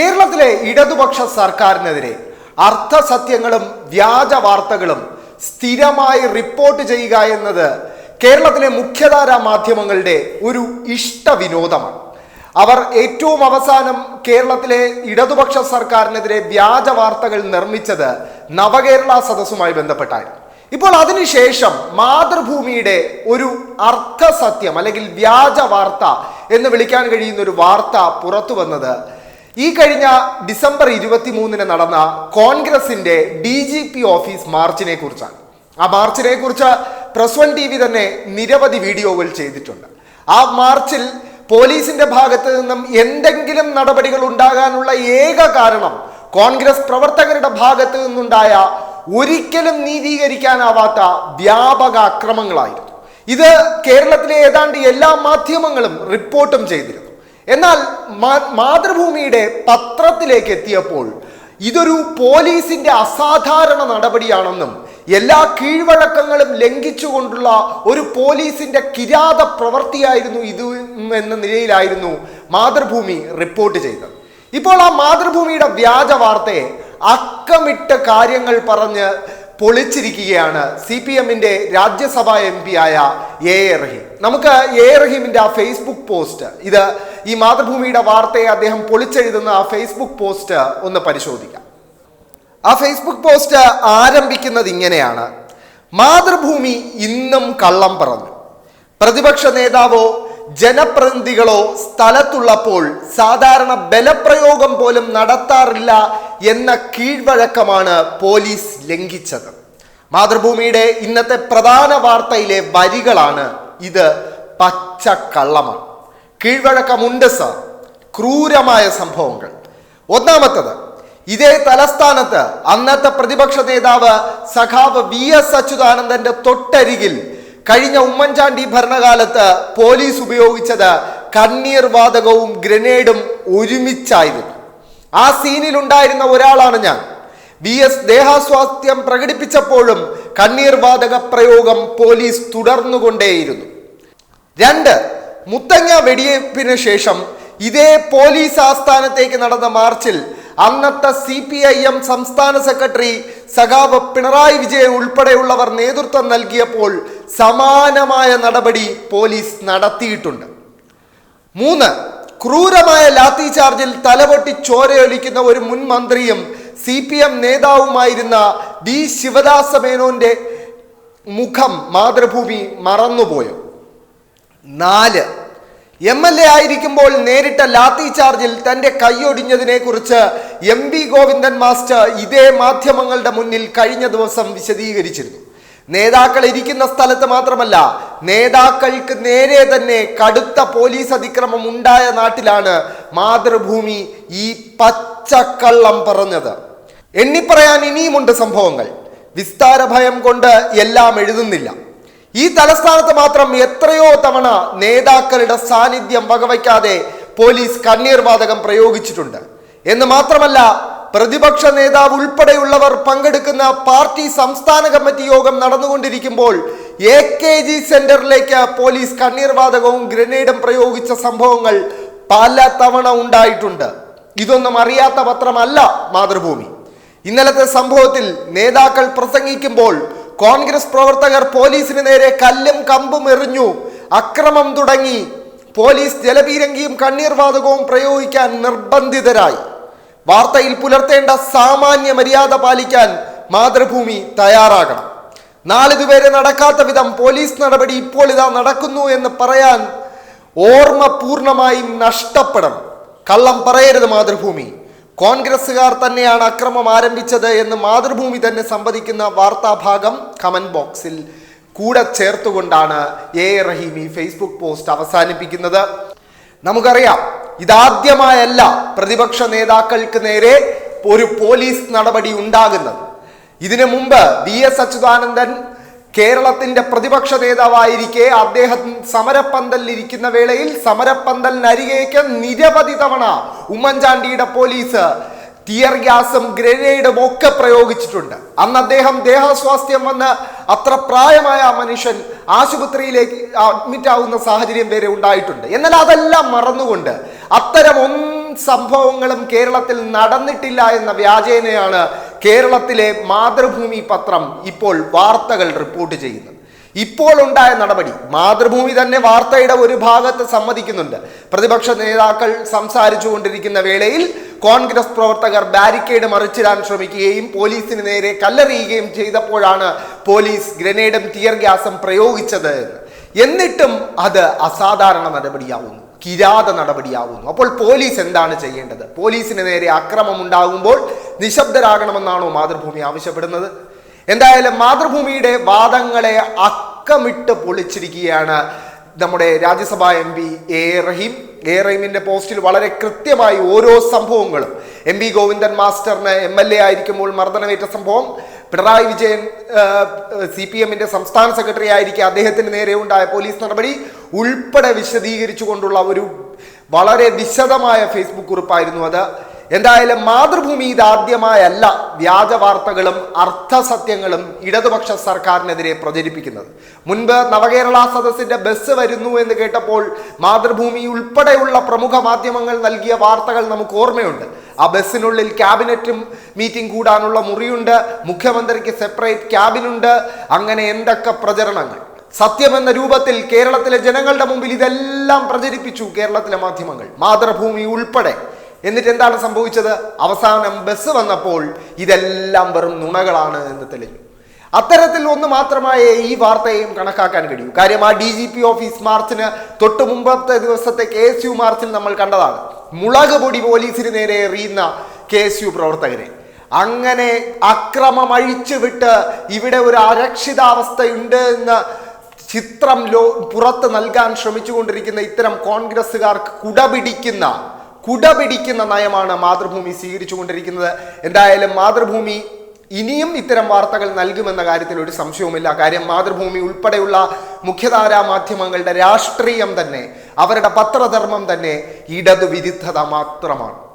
കേരളത്തിലെ ഇടതുപക്ഷ സർക്കാരിനെതിരെ അർത്ഥസത്യങ്ങളും വ്യാജ വാർത്തകളും സ്ഥിരമായി റിപ്പോർട്ട് ചെയ്യുക എന്നത് കേരളത്തിലെ മുഖ്യധാരാ മാധ്യമങ്ങളുടെ ഒരു ഇഷ്ട വിനോദമാണ്. അവർ ഏറ്റവും അവസാനം കേരളത്തിലെ ഇടതുപക്ഷ സർക്കാരിനെതിരെ വ്യാജ വാർത്തകൾ നിർമ്മിച്ചത് നവകേരള സദസ്സുമായി ബന്ധപ്പെട്ടായിരുന്നു. ഇപ്പോൾ അതിനുശേഷം മാതൃഭൂമിയുടെ ഒരു അർത്ഥസത്യം അല്ലെങ്കിൽ വ്യാജ വാർത്ത എന്ന് വിളിക്കാൻ കഴിയുന്ന ഒരു വാർത്ത പുറത്തു വന്നത് ഈ കഴിഞ്ഞ ഡിസംബർ ഇരുപത്തി മൂന്നിന് നടന്ന കോൺഗ്രസിന്റെ ഡി ജി പി ഓഫീസ് മാർച്ചിനെ കുറിച്ചാണ്. ആ മാർച്ചിനെ കുറിച്ച് പ്രസ് വൺ ടി വി തന്നെ നിരവധി വീഡിയോകൾ ചെയ്തിട്ടുണ്ട്. ആ മാർച്ചിൽ പോലീസിന്റെ ഭാഗത്ത് നിന്നും എന്തെങ്കിലും നടപടികൾ ഉണ്ടാകാനുള്ള ഏക കാരണം കോൺഗ്രസ് പ്രവർത്തകരുടെ ഭാഗത്ത് നിന്നുണ്ടായ ഒരിക്കലും നീതീകരിക്കാനാവാത്ത വ്യാപക അക്രമങ്ങളായിരുന്നു. ഇത് കേരളത്തിലെ ഏതാണ്ട് എല്ലാ മാധ്യമങ്ങളും റിപ്പോർട്ടും ചെയ്തിരുന്നു. എന്നാൽ മാതൃഭൂമിയുടെ പത്രത്തിലേക്ക് എത്തിയപ്പോൾ ഇതൊരു പോലീസിന്റെ അസാധാരണ നടപടിയാണെന്നും എല്ലാ കീഴ്വഴക്കങ്ങളും ലംഘിച്ചുകൊണ്ടുള്ള ഒരു പോലീസിന്റെ കിരാത പ്രവൃത്തിയായിരുന്നു ഇത് എന്ന നിലയിലായിരുന്നു മാതൃഭൂമി റിപ്പോർട്ട് ചെയ്തത്. ഇപ്പോൾ ആ മാതൃഭൂമിയുടെ വ്യാജ വാർത്തയെ അക്കമിട്ട കാര്യങ്ങൾ പറഞ്ഞ് പൊളിച്ചിരിക്കുകയാണ് സി പി എമ്മിന്റെ രാജ്യസഭാ എം പി ആയ എ എ റഹീം. നമുക്ക് എ എ റഹീമിന്റെ ആ ഫേസ്ബുക്ക് പോസ്റ്റ് ഇത് ഈ മാതൃഭൂമിയുടെ വാർത്തയെ അദ്ദേഹം പൊളിച്ചെഴുതുന്ന ആ ഫേസ്ബുക്ക് പോസ്റ്റ് ഒന്ന് പരിശോധിക്കാം. ആ ഫേസ്ബുക്ക് പോസ്റ്റ് ആരംഭിക്കുന്നത് ഇങ്ങനെയാണ്. മാതൃഭൂമി ഇന്നും കള്ളം പറഞ്ഞു. പ്രതിപക്ഷ നേതാവോ ജനപ്രതിനിധികളോ സ്ഥലത്തുള്ളപ്പോൾ സാധാരണ ബലപ്രയോഗം പോലും നടത്താറില്ല എന്ന കീഴ്വഴക്കമാണ് പോലീസ് ലംഘിച്ചത്. മാതൃഭൂമിയുടെ ഇന്നത്തെ പ്രധാന വാർത്തയിലെ വരികളാണ് ഇത് പച്ചക്കള്ളമാണ്. കീഴ്വഴക്കമുണ്ട് സാർ. ക്രൂരമായ സംഭവങ്ങൾ. ഒന്നാമത്തത് ഇതേ തലസ്ഥാനത്ത് അന്നത്തെ പ്രതിപക്ഷ നേതാവ് സഖാവ് വി എസ് അച്യുതാനന്ദന്റെ തൊട്ടരികിൽ കഴിഞ്ഞ ഉമ്മൻചാണ്ടി ഭരണകാലത്ത് പോലീസ് ഉപയോഗിച്ചത് കണ്ണീർ വാതകവും ഗ്രനേഡും ഒരുമിച്ചായിരുന്നു. ആ സീനിലുണ്ടായിരുന്ന ഒരാളാണ് ഞാൻ. വി എസ് ദേഹാസ്വാസ്ഥ്യം പ്രകടിപ്പിച്ചപ്പോഴും കണ്ണീർ വാതക പ്രയോഗം പോലീസ് തുടർന്നുകൊണ്ടേയിരുന്നു. രണ്ട് മുത്തങ്ങ വെടിയേപ്പിന് ശേഷം ഇതേ പോലീസ് ആസ്ഥാനത്തേക്ക് നടന്ന മാർച്ചിൽ അന്നത്തെ സി പി ഐ എം സംസ്ഥാന സെക്രട്ടറി സഖാവ് പിണറായി വിജയൻ ഉൾപ്പെടെയുള്ളവർ നേതൃത്വം നൽകിയപ്പോൾ സമാനമായ നടപടി പോലീസ് നടത്തിയിട്ടുണ്ട്. മൂന്ന് ക്രൂരമായ ലാത്തി ചാർജിൽ തലപൊട്ടി ചോരയൊലിക്കുന്ന ഒരു മുൻ മന്ത്രിയും സി പി എം നേതാവുമായിരുന്ന ഡി ശിവദാസ മേനോന്റെ മുഖം മാതൃഭൂമി മറന്നുപോയോ? നാല്. എം എൽ എ ആയിരിക്കുമ്പോൾ നേരിട്ട ലാത്തി ചാർജിൽ തന്റെ കൈയൊടിഞ്ഞതിനെ കുറിച്ച് എം വി ഗോവിന്ദൻ മാസ്റ്റർ ഇതേ മാധ്യമങ്ങളുടെ മുന്നിൽ കഴിഞ്ഞ ദിവസം വിശദീകരിച്ചിരുന്നു. നേതാക്കൾ ഇരിക്കുന്ന സ്ഥലത്ത് മാത്രമല്ല നേതാക്കൾക്ക് നേരെ തന്നെ കടുത്ത പോലീസ് അതിക്രമം ഉണ്ടായ നാട്ടിലാണ് മാതൃഭൂമി ഈ പച്ചക്കള്ളം പറഞ്ഞത്. എണ്ണിപ്പറയാൻ ഇനിയുമുണ്ട് സംഭവങ്ങൾ. വിസ്താര ഭയം കൊണ്ട് എല്ലാം എഴുതുന്നില്ല. ഈ തലസ്ഥാനത്ത് മാത്രം എത്രയോ തവണ നേതാക്കളുടെ സാന്നിധ്യം വകവയ്ക്കാതെ പോലീസ് കണ്ണീർ വാതകം പ്രയോഗിച്ചിട്ടുണ്ട്. എന്ന് മാത്രമല്ല പ്രതിപക്ഷ നേതാവ് ഉൾപ്പെടെയുള്ളവർ പങ്കെടുക്കുന്ന പാർട്ടി സംസ്ഥാന കമ്മിറ്റി യോഗം നടന്നുകൊണ്ടിരിക്കുമ്പോൾ എ കെ ജി സെന്ററിലേക്ക് പോലീസ് കണ്ണീർ വാതകവും ഗ്രനേഡും പ്രയോഗിച്ച സംഭവങ്ങൾ പല തവണ ഉണ്ടായിട്ടുണ്ട്. ഇതൊന്നും അറിയാത്ത പത്രമല്ല മാതൃഭൂമി. ഇന്നലത്തെ സംഭവത്തിൽ നേതാക്കൾ പ്രസംഗിക്കുമ്പോൾ കോൺഗ്രസ് പ്രവർത്തകർ പോലീസിന് നേരെ കല്ലും കമ്പും എറിഞ്ഞു. അക്രമം തുടങ്ങി. പോലീസ് ജലപീരങ്കിയും കണ്ണീർ വാതകവും പ്രയോഗിക്കാൻ നിർബന്ധിതരായി. വാർത്തയിൽ പുലർത്തേണ്ട സാമാന്യ മര്യാദ പാലിക്കാൻ മാതൃഭൂമി തയ്യാറാകണം. നാളിതുവരെ നടക്കാത്ത വിധം പോലീസ് നടപടി ഇപ്പോൾ ഇതാ നടക്കുന്നു എന്ന് പറയാൻ ഓർമ്മ പൂർണമായും നഷ്ടപ്പെടണം. കള്ളം പറയരുത് മാതൃഭൂമി. കോൺഗ്രസ്സുകാർ തന്നെയാണ് അക്രമം ആരംഭിച്ചത് എന്ന് മാതൃഭൂമി തന്നെ സംവദിക്കുന്ന വാർത്താഭാഗം കമന്റ് ബോക്സിൽ കൂടെ ചേർത്തുകൊണ്ടാണ് എ എ റഹീം ഈ ഫേസ്ബുക്ക് പോസ്റ്റ് അവസാനിപ്പിക്കുന്നത്. നമുക്കറിയാം ഇതാദ്യമായല്ല പ്രതിപക്ഷ നേതാക്കൾക്ക് നേരെ ഒരു പോലീസ് നടപടി ഉണ്ടാകുന്നത്. ഇതിനു മുമ്പ് വി എസ് അച്യുതാനന്ദൻ കേരളത്തിന്റെ പ്രതിപക്ഷ നേതാവായിരിക്കെ അദ്ദേഹം സമരപ്പന്തലിരിക്കുന്ന വേളയിൽ സമരപ്പന്തലിനരികേക്ക് നിരവധി തവണ ഉമ്മൻചാണ്ടിയുടെ പോലീസ് ടിയർ ഗ്യാസും ഗ്രനേഡും ഒക്കെ പ്രയോഗിച്ചിട്ടുണ്ട്. അന്ന് അദ്ദേഹം ദേഹാസ്വാസ്ഥ്യം വന്ന് അത്ര പ്രായമായ മനുഷ്യൻ ആശുപത്രിയിലേക്ക് അഡ്മിറ്റ് ആവുന്ന സാഹചര്യം വരെ ഉണ്ടായിട്ടുണ്ട്. എന്നാൽ അതെല്ലാം മറന്നുകൊണ്ട് അത്തരം ഒന്നും സംഭവങ്ങളും കേരളത്തിൽ നടന്നിട്ടില്ല എന്ന വ്യാജേനയാണ് കേരളത്തിലെ മാതൃഭൂമി പത്രം ഇപ്പോൾ വാർത്തകൾ റിപ്പോർട്ട് ചെയ്യുന്നത് ഇപ്പോൾ ഉണ്ടായ നടപടി മാതൃഭൂമി തന്നെ വാർത്തയുടെ ഒരു ഭാഗത്ത് സമ്മതിക്കുന്നുണ്ട്. പ്രതിപക്ഷ നേതാക്കൾ സംസാരിച്ചു കൊണ്ടിരിക്കുന്ന വേളയിൽ കോൺഗ്രസ് പ്രവർത്തകർ ബാരിക്കേഡ് മറിച്ചിടാൻ ശ്രമിക്കുകയും പോലീസിന് നേരെ കല്ലെറിയുകയും ചെയ്തപ്പോഴാണ് പോലീസ് ഗ്രനേഡും ടിയർ ഗ്യാസും പ്രയോഗിച്ചത് എന്നിട്ടും അത് അസാധാരണ നടപടിയാവുന്നു കിരാത നടപടിയാവുന്നു. അപ്പോൾ പോലീസ് എന്താണ് ചെയ്യേണ്ടത്? പോലീസിന് നേരെ അക്രമം ഉണ്ടാകുമ്പോൾ നിശബ്ദരാകണമെന്നാണോ മാതൃഭൂമി ആവശ്യപ്പെടുന്നത്? എന്തായാലും മാതൃഭൂമിയുടെ വാദങ്ങളെ അക്കമിട്ട് പൊളിച്ചിരിക്കുകയാണ് നമ്മുടെ രാജ്യസഭാ M P A Rahim. A റഹീമിന്റെ പോസ്റ്റിൽ വളരെ കൃത്യമായി ഓരോ സംഭവങ്ങളും. എം പി ഗോവിന്ദൻ മാസ്റ്ററിന് എം എൽ എ ആയിരിക്കുമ്പോൾ മർദ്ദനമേറ്റ സംഭവം. പിണറായി വിജയൻ സി പി എമ്മിന്റെ സംസ്ഥാന സെക്രട്ടറി ആയിരിക്കെ അദ്ദേഹത്തിന് നേരെ ഉണ്ടായ പോലീസ് നടപടി ഉൾപ്പെടെ വിശദീകരിച്ചുകൊണ്ടുള്ള ഒരു വളരെ വിശദമായ ഫേസ്ബുക്ക് കുറിപ്പായിരുന്നു അത്. എന്തായാലും മാതൃഭൂമി ഇതാദ്യമായല്ല വ്യാജ വാർത്തകളും അർത്ഥസത്യങ്ങളും ഇടതുപക്ഷ സർക്കാരിനെതിരെ പ്രചരിപ്പിക്കുന്നത്. മുൻപ് നവകേരള സദസ്സിന്റെ ബസ് വരുന്നു എന്ന് കേട്ടപ്പോൾ മാതൃഭൂമി ഉൾപ്പെടെയുള്ള പ്രമുഖ മാധ്യമങ്ങൾ നൽകിയ വാർത്തകൾ നമുക്ക് ഓർമ്മയുണ്ട്. ആ ബസ്സിനുള്ളിൽ ക്യാബിനറ്റും മീറ്റിംഗ് കൂടാനുള്ള മുറിയുണ്ട് മുഖ്യമന്ത്രിക്ക് സെപ്പറേറ്റ് ക്യാബിനുണ്ട് അങ്ങനെ എന്തൊക്കെ പ്രചരണങ്ങൾ. സത്യമെന്ന രൂപത്തിൽ കേരളത്തിലെ ജനങ്ങളുടെ മുമ്പിൽ ഇതെല്ലാം പ്രചരിപ്പിച്ചു കേരളത്തിലെ മാധ്യമങ്ങൾ. മാതൃഭൂമി ഉൾപ്പെടെ എന്നിട്ട് എന്താണ് സംഭവിച്ചത്? അവസാനം ബസ് വന്നപ്പോൾ ഇതെല്ലാം വെറും നുണകളാണ് എന്ന് തെളിഞ്ഞു. അത്തരത്തിൽ ഒന്ന് മാത്രമായ ഈ വാർത്തയെയും കണക്കാക്കാൻ കഴിയൂ. കാര്യം ആ ഡി ജി പി ഓഫീസ് മാർച്ചിന് തൊട്ട് മുമ്പത്തെ ദിവസത്തെ കെ എസ് യു മാർച്ചിൽ നമ്മൾ കണ്ടതാണ്. മുളക് പൊടി പോലീസിന് നേരെ എറിയുന്ന കെ എസ് യു പ്രവർത്തകരെ. അങ്ങനെ അക്രമം അഴിച്ചു വിട്ട് ഇവിടെ ഒരു അരക്ഷിതാവസ്ഥയുണ്ട് എന്ന് ചിത്രം ലോ പുറത്ത് നൽകാൻ ശ്രമിച്ചുകൊണ്ടിരിക്കുന്ന ഇത്തരം കോൺഗ്രസ്സുകാർക്ക് കുടപിടിക്കുന്ന കുടപിടിക്കുന്ന നയമാണ് മാതൃഭൂമി സ്വീകരിച്ചുകൊണ്ടിരിക്കുന്നത്. എന്തായാലും മാതൃഭൂമി ഇനിയും ഇത്തരം വാർത്തകൾ നൽകുമെന്ന കാര്യത്തിൽ ഒരു സംശയവുമില്ല. കാര്യം മാതൃഭൂമി ഉൾപ്പെടെയുള്ള മുഖ്യധാരാ മാധ്യമങ്ങളുടെ രാഷ്ട്രീയം തന്നെ അവരുടെ പത്രധർമ്മം തന്നെ ഇടതുവിരുദ്ധത മാത്രമാണ്.